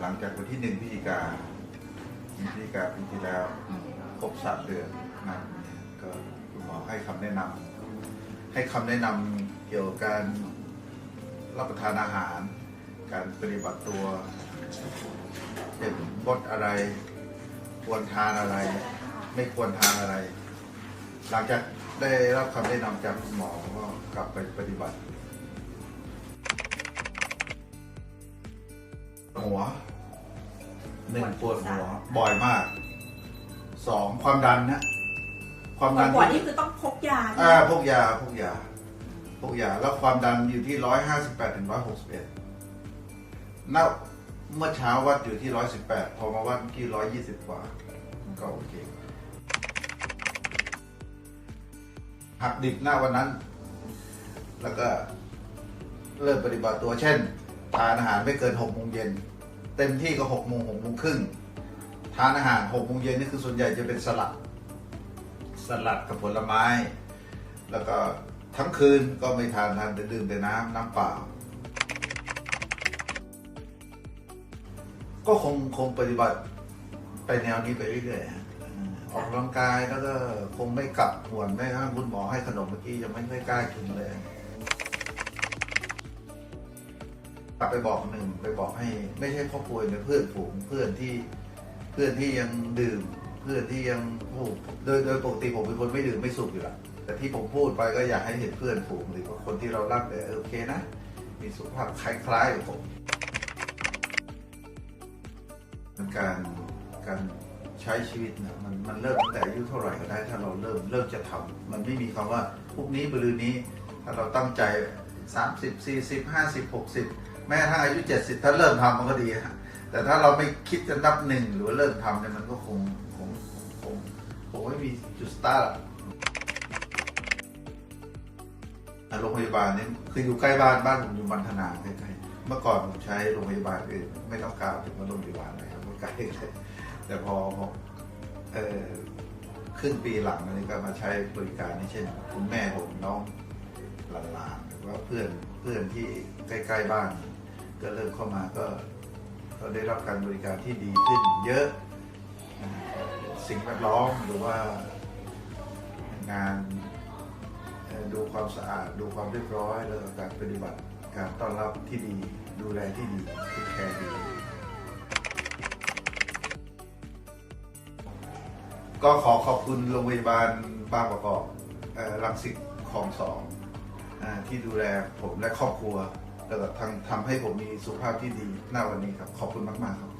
หลังจากวันที่หนึ่งพฤศจิกาพฤศจิกาปีที่แล้วครบสามเดือนนะก็คุณหมอให้คำแนะนำ ให้คำแนะนำเกี่ยวกับการรับประทานอาหาร การปฏิบัติตัวเช่นงดอะไร ควรทานอะไร ไม่ควรทานอะไร หลังจากได้รับคำแนะนำจากคุณหมอก็กลับไปปฏิบัติ หัวหนึ่งปวดหัวบ่อยมากสองความดันนะความคดันนป่วยนี่คือต้องพกยาอ่าพวกยาพวกยาพวกยาแล้วความดันอยู่ที่ร้อยห้าสิบแปดถึงร้อยหกสิบเอ็ดน่าเมื่อเช้าวัดอยู่ที่ร้อยสิบแปดพอมาวัดที่ร้อยยี่สิบกว่า ก็โอเคหักดิบหน้าวันนั้น แล้วก็เริ่มปฏิบัติตัวเช่น ทานอาหารไม่เกินหกโมงเย็น เต็มที่ก็หกโมงหกโมงครึ่งทานอาหารหกโมงเย็นนี่คือส่วนใหญ่จะเป็นสลัด สลัดกับผลไม้ แล้วก็ทั้งคืนก็ไม่ทานทานแต่ดื่มแต่น้ำน้ำเปล่า ก็คงคงปฏิบัติไปแนวนี้ไปเรื่อยๆออกกำลังกายแล้วก็คงไม่กลับหวนไม่ครับคุณหมอให้ขนมเมื่อกี้ยังไม่ไม่กล้ากินเลย ลับไปบอกหนึ่งไปบอกให้ ไม่ใช่ครอบครัวเป็นเพื่อนฝูงเพื่อนที่เพื่อนที่ยังดื่ม เพื่อนที่ยังโอ้โดยโดยปกติผมเป็นคนไม่ดื่มไม่สูบอยู่ล้วแต่ที่ผมพูดไปก็อยากให้เห็นเพื่อนฝูงหรือว่าคนที่เรารักเนี่ยเออโอเคนะ มีสุขภาพคล้ายๆกับผมมันการการใช้ชีวิตนี่ยมันมันเริ่มตั้งแต่อายุเท่าไหร่ก็ได้ ถ้าเราเริ่มเริ่มจะทำมันไม่มีคำว่าพรุ่งนี้บรืนนี้ ถ้าเราตั้งใจ 30 40 50 60 แม้กระทั่งอายุ70ถ้าเริ่มทำมันก็ดีฮะแต่ถ้าเราไม่คิดจะนับหนึ่งหรือเริ่มทำเนี่ยมันก็คงคงคงคงไม่มีจุดสตาร์ทโรงพยาบาลนี่คืออยู่ใกล้บ้านบ้านผมอยู่บันทนาใกล้ๆเมื่อก่อนผมใช้โรงพยาบาลอื่นไม่ต้องกล่าวถึงว่าโรงพยาบาลอะไรครับมันใกล้เลยแต่พอเออครึ่งปีหลังอันนี้ก็มาใช้บริการนี่เช่น คุณแม่ผมน้องหลานๆหรือว่าเพื่อนเพื่อนที่ใกล้ ๆ บ้าน ก็เริ่มเข้ามาก็ก็ได้รับการบริการที่ดีขึ้นเยอะ สิ่งแวดล้อมหรือว่างานดูความสะอาด ดูความเรียบร้อยแล้วก็การปฏิบัติการต้อนรับที่ดี ดูแลที่ดีที่แคร์ดีก็ขอขอบคุณโรงพยาบาลบางประกอบรังสิตคลองสองอที่ดูแลผมและครอบครัว แล้วก็ทำทำให้ผมมีสุขภาพที่ดีหน้าวันนี้ครับ ขอบคุณมาก ๆ ครับ